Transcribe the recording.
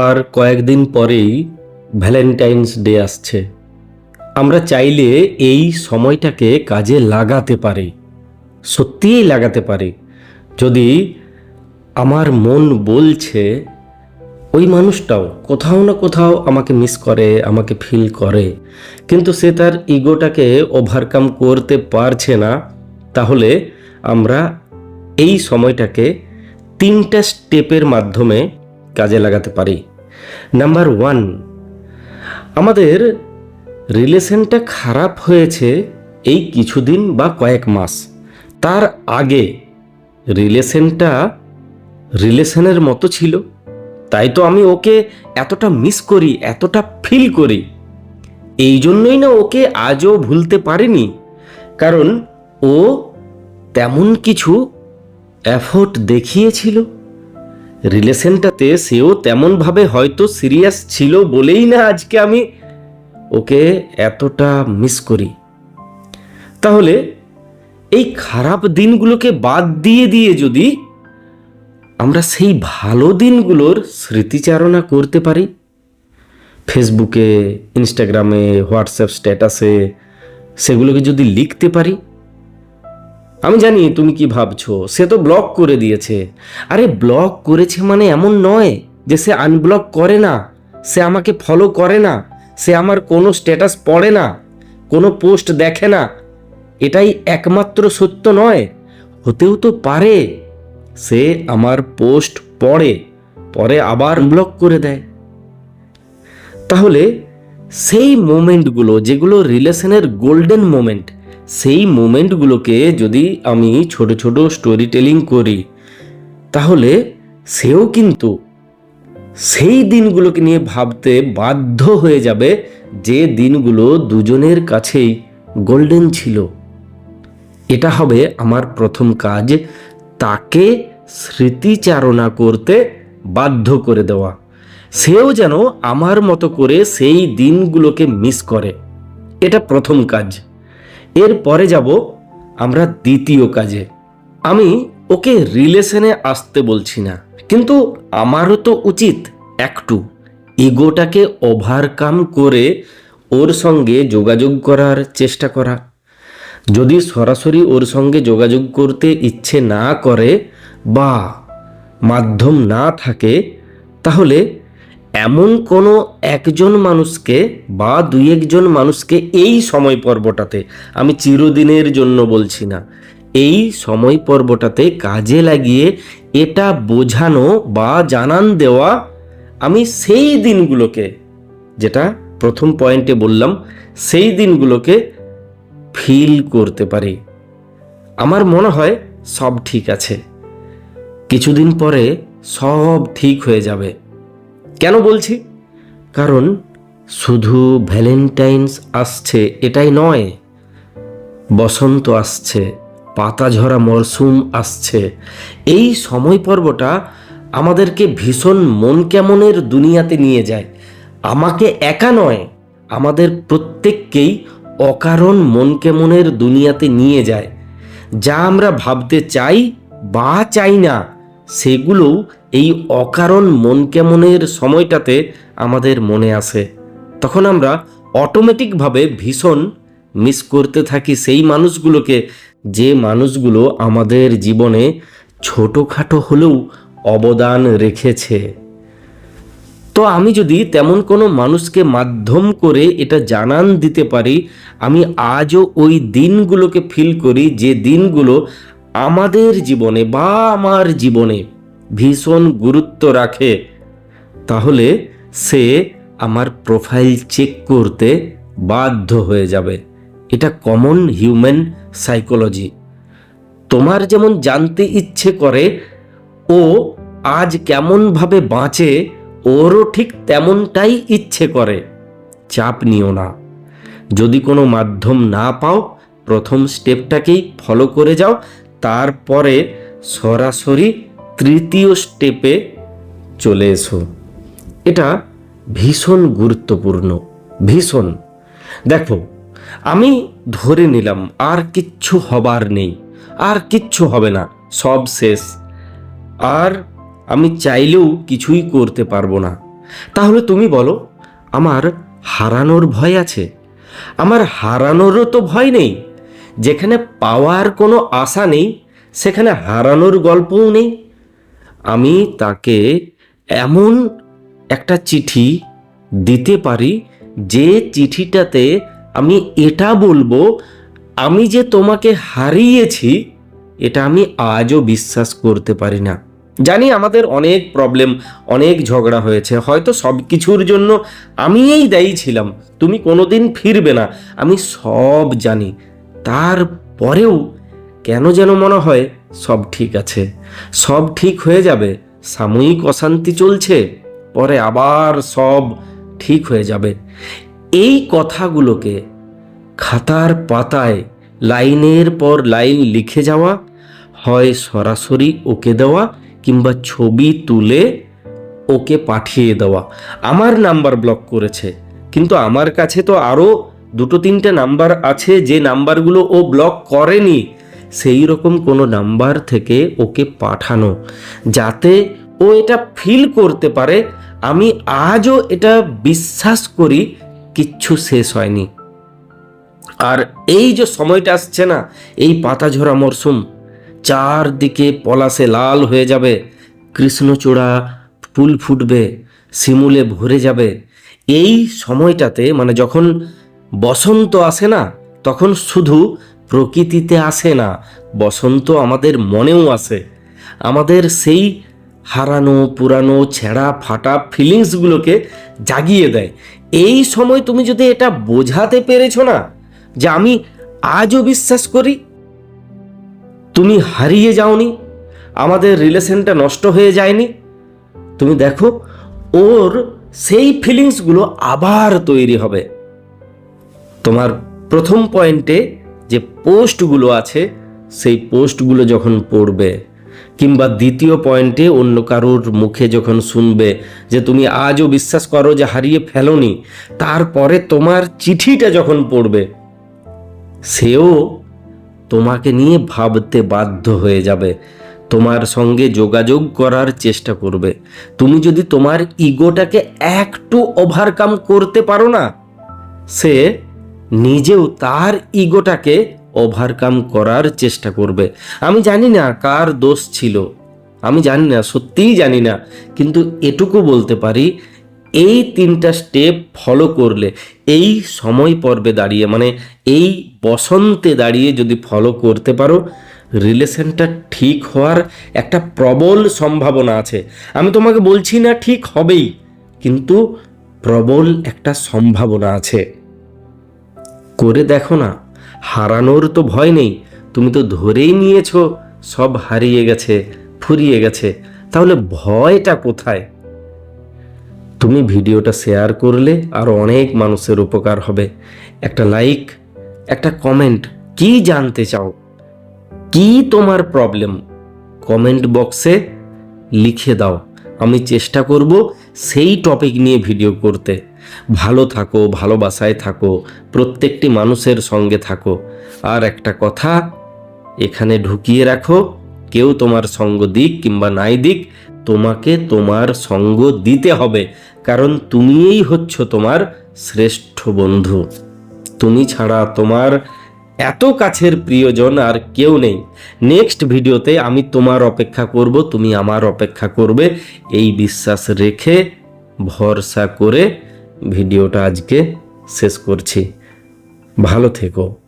আর কয়েকদিন পরেই Valentine's day আসছে। আমরা চাইলে এই সময়টাকে কাজে লাগাতে পারি, সত্যিই লাগাতে পারি। যদি আমার মন বলছে, ওই মানুষটাও কোথাও না কোথাও আমাকে মিস করে, আমাকে ফিল করে, কিন্তু সে তার ইগোটাকে ওভারকাম করতে পারছে না, তাহলে আমরা এই সময়টাকে তিনটা স্টেপের মাধ্যমে কাজে লাগাতে পারি। নাম্বার ওয়ান আমাদের রিলেশনটা খারাপ হয়েছে এই কিছুদিন বা কয়েক মাস। তার আগে রিলেশনটা রিলেশনের মতো ছিল। তাই তো আমি ওকে এতটা মিস করি, এতটা ফিল করি। এই জন্যই না ওকে আজও ভুলতে পারিনি। কারণ ও তেমন কিছু এফোর্ট দেখিয়েছিল। রিলেশনটাতে সেও তেমনভাবে হয়তো সিরিয়াস ছিল বলেই না আজকে আমি ওকে এতটা মিস করি। তাহলে এই খারাপ দিনগুলোকে বাদ দিয়ে দিয়ে যদি আমরা সেই ভালো দিনগুলোর স্মৃতিচারণা করতে পারি, ফেসবুকে, ইনস্টাগ্রামে, হোয়াটসঅ্যাপ স্ট্যাটাসে, সেগুলোকে যদি লিখতে পারি আমি জানি তুমি কি ভাবছ, সে তো ব্লক করে দিয়েছে। আরে ব্লক করেছে মানে এমন নয় যে সে আনব্লক করে না, সে আমাকে ফলো করে না, সে আমার কোনো স্ট্যাটাস পড়ে না, কোনো পোস্ট দেখে না। এটাই একমাত্র সত্য নয়, হতেও তো পারে সে আমার পোস্ট পড়ে, পরে আবার ব্লক করে দেয়। তাহলে সেই মোমেন্টগুলো যেগুলো রিলেশনের গোল্ডেন মোমেন্ট সেই মোমেন্টগুলোকে যদি আমি ছোট ছোট স্টোরি টেলিং করি, তাহলে সেও কিন্তু সেই দিনগুলোকে নিয়ে ভাবতে বাধ্য হয়ে যাবে যে দিনগুলো দুজনের কাছেই গোল্ডেন ছিল। এটা হবে আমার প্রথম কাজ, তাকে স্মৃতিচারণা করতে বাধ্য করে দেওয়া। সেও যেন আমার মতো করে সেই দিনগুলোকে মিস করে। এটা প্রথম কাজ। এর পরে যাব আমরা দ্বিতীয় কাজে। আমি ওকে রিলেশনে আসতে বলছি না, কিন্তু আমারও তো উচিত একটু। ইগোটাকে ওভারকাম করে ওর সঙ্গে যোগাযোগ করার চেষ্টা করা। যদি সরাসরি ওর সঙ্গে যোগাযোগ করতে ইচ্ছে না করে বা মাধ্যম না থাকে, তাহলে এমন কোনো একজন মানুষকে বা দুই একজন মানুষকে এই সময় পর্বটাতে, আমি চিরদিনের জন্য বলছি না, এই সময় পর্বটাতে কাজে লাগিয়ে এটা বোঝানো বা জানান দেওয়া আমি সেই দিনগুলোকে, যেটা প্রথম পয়েন্টে বললাম, সেই দিনগুলোকে ফিল করতে পারি। আমার মনে হয় সব ঠিক আছে। কিছুদিন পরে সব ঠিক হয়ে যাবে। কেন বলছি? কারণ শুধু ভ্যালেন্টাইন্স আসছে, এটাই নয়। বসন্ত আসছে পাতা ঝরা মরশুম আসছে। এই সময় পর্বটা আমাদেরকে ভীষণ মন কেমনের দুনিয়াতে নিয়ে যায়। আমাকে একা নয়, আমাদের প্রত্যেককেই অকারণ মন কেমনের দুনিয়াতে নিয়ে যায়। যা আমরা ভাবতে চাই বা চাই না, সেগুলোও এই অকারণ মন কেমনের সময়টাতে আমাদের মনে আসে। তখন আমরা অটোমেটিকভাবে ভীষণ মিস করতে থাকি সেই মানুষগুলোকে, যে মানুষগুলো আমাদের জীবনে ছোটোখাটো হলেও অবদান রেখেছে। তো আমি যদি তেমন কোনো মানুষকে মাধ্যম করে এটা জানান দিতে পারি, আমি আজও ওই দিনগুলোকে ফিল করি যে দিনগুলো আমাদের জীবনে বা আমার জীবনে ভীষণ গুরুত্ব রাখে। তাহলে সে আমার প্রোফাইল চেক করতে বাধ্য হয়ে যাবে। এটা কমন হিউম্যান সাইকোলজি তোমার যেমন জানতে ইচ্ছে করে, ও আজ কেমনভাবে বাঁচে, ওরও ঠিক তেমনটাই ইচ্ছে করে। চাপ নিও না। যদি কোনো মাধ্যম না পাও, প্রথম স্টেপটাকেই ফলো করে যাও, তারপরে সরাসরি তৃতীয় স্টেপে চলে এসো। এটা ভীষণ গুরুত্বপূর্ণ, ভীষণ। দেখো, আমি ধরে নিলাম, আর কিচ্ছু হবার নেই, আর কিচ্ছু হবে না, সব শেষ। আর আমি চাইলেও কিছুই করতে পারব না। তাহলে তুমি বলো, আমার হারানোর ভয় আছে? আমার হারানোরও তো ভয় নেই। যেখানে পাওয়ার কোনো আশা নেই, সেখানে হারানোর গল্পও নেই। আমি তাকে এমন একটা চিঠি দিতে পারি যে চিঠিটাতে আমি এটা বলব, আমি যে তোমাকে হারিয়েছি, এটা আমি আজও বিশ্বাস করতে পারি না। জানি আমাদের অনেক প্রবলেম অনেক ঝগড়া হয়েছে, হয়তো সব কিছুর জন্য আমিই দায়ী ছিলাম, তুমি কোনোদিন ফিরবে না, আমি সব জানি। তারপরেও কেন যেন মনে হয় সব ঠিক আছে। সব ঠিক হয়ে যাবে, সাময়িক অশান্তি চলছে, পরে আবার সব ঠিক হয়ে যাবে। এই কথাগুলোকে খাতার পাতায়, লাইনের পর লাইন লিখে যাওয়া, হয় সরাসরি ওকে দেওয়া, কিংবা ছবি তুলে ওকে পাঠিয়ে দেওয়া। আমার নাম্বার ব্লক করেছে, কিন্তু আমার কাছে তো আরও দুটো তিনটে নাম্বার আছে, যে নাম্বারগুলো ও ব্লক করেনি। সেই রকম কোনো নাম্বার থেকে ওকে পাঠানো যাতে ও এটা ফিল করতে পারে। আমি আজও এটা বিশ্বাস করি কিচ্ছু শেষ হয়নি। আর এই যে সময়টা আসছে না, এই পাতা ঝরা মরশুম চারদিকে পলাশে লাল হয়ে যাবে, কৃষ্ণচূড়া ফুল ফুটবে, শিমুলে ভরে যাবে। এই সময়টাতে মানে যখন বসন্ত আসে না, তখন শুধু প্রকৃতিতে আসে না, বসন্ত আমাদের মনেও আসে। আমাদের সেই হারানো, পুরানো, ছেঁড়া, ফাটা ফিলিংসগুলোকে জাগিয়ে দেয়। এই সময় তুমি যদি এটা বোঝাতে পেরেছ না যে আমি আজও বিশ্বাস করি, তুমি হারিয়ে যাওনি, আমাদের রিলেশনটা নষ্ট হয়ে যায়নি, তুমি দেখো, ওর সেই ফিলিংসগুলো আবার তৈরি হবে। তোমার প্রথম পয়েন্টে যে পোস্টগুলো আছে, সেই পোস্টগুলো যখন পড়বে, কিংবা দ্বিতীয় পয়েন্টে অন্য কারোর মুখে যখন শুনবে যে তুমি আজও বিশ্বাস করো যে হারিয়ে ফেলোনি, তারপরে তোমার চিঠিটা যখন পড়বে, সেও তোমাকে নিয়ে ভাবতে বাধ্য হয়ে যাবে। তোমার সঙ্গে যোগাযোগ করার চেষ্টা করবে। তুমি যদি তোমার ইগোটাকে একটু ওভারকাম করতে পারো না, সে নিজেও তার ইগোটাকে ওভারকাম করার চেষ্টা করবে। আমি জানি না কার দোষ ছিল। আমি জানি না, সত্যিই জানি না। কিন্তু এটুকু বলতে পারি, এই তিনটা স্টেপ ফলো করলে, এই সময় পর্বে দাঁড়িয়ে মানে এই বসন্তে দাঁড়িয়ে যদি ফলো করতে পারো রিলেশনটা ঠিক হওয়ার একটা প্রবল সম্ভাবনা আছে। আমি তোমাকে বলছি না ঠিক হবেই, কিন্তু প্রবল একটা সম্ভাবনা আছে। করে দেখো না। হারানোর তো ভয় নেই। তুমি তো ধরেই নিয়েছো, সব হারিয়ে গেছে, ফুরিয়ে গেছে। তাহলে ভয়টা কোথায়? তুমি ভিডিওটা শেয়ার করলে আরও অনেক মানুষের উপকার হবে। একটা লাইক, একটা কমেন্ট, কি জানতে চাও? কি তোমার প্রবলেম? কমেন্ট বক্সে লিখে দাও। আমি চেষ্টা করব সেই টপিক নিয়ে ভিডিও করতে। ভালো থাকো, ভালোবাসায় থাকো, প্রত্যেকটি মানুষের সঙ্গে থাকো। আর একটা কথা, এখানে ঢুকিয়ে রাখো, কেউ তোমার সঙ্গ দিক কিংবা নাই দিক, তোমাকে তোমার সঙ্গ দিতে হবে। কারণ তুমিই হচ্ছ তোমার শ্রেষ্ঠ বন্ধু। তুমি ছাড়া তোমার এত কাছের প্রিয়জন আর কেউ নেই। নেক্সট ভিডিওতে আমি তোমার অপেক্ষা করব, তুমি আমার অপেক্ষা করবে। এই বিশ্বাস রেখে, ভরসা করে ভিডিওটা আজকে শেষ করছি। ভালো থেকো।